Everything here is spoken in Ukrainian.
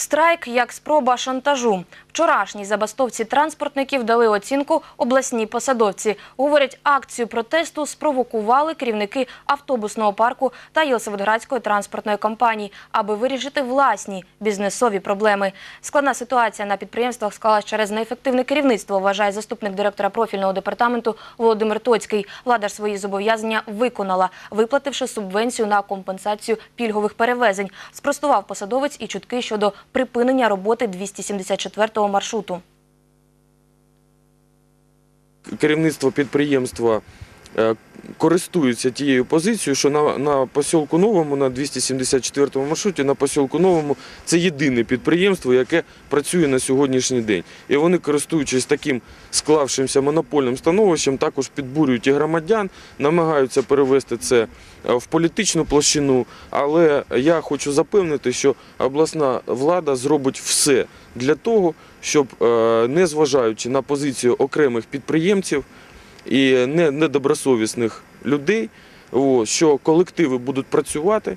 Страйк як спроба шантажу. Вчорашній забастовці транспортників дали оцінку обласній посадовці. Говорять, акцію протесту спровокували керівники автобусного парку та Єлисаветградської транспортної компанії, аби вирішити власні бізнесові проблеми. Складна ситуація на підприємствах склалась через неефективне керівництво, вважає заступник директора профільного департаменту Володимир Тоцький. Влада ж свої зобов'язання виконала, виплативши субвенцію на компенсацію пільгових перевезень. Спростував посадовець і чутки щодо припинення роботи 274-го маршруту. керівництво підприємства користується тією позицією, що на, на посілку новому, на 274 маршруті, на посілку новому це єдине підприємство, яке працює на сьогоднішній день. І вони, користуючись таким склавшимся монопольним становищем, також підбурюють і громадян, намагаються перевести це е, в політичну площину. Але я хочу запевнити, що обласна влада зробить все для того, щоб, е, не зважаючи на позицію окремих підприємців і не- недобросовісних людей, що колективи будуть працювати,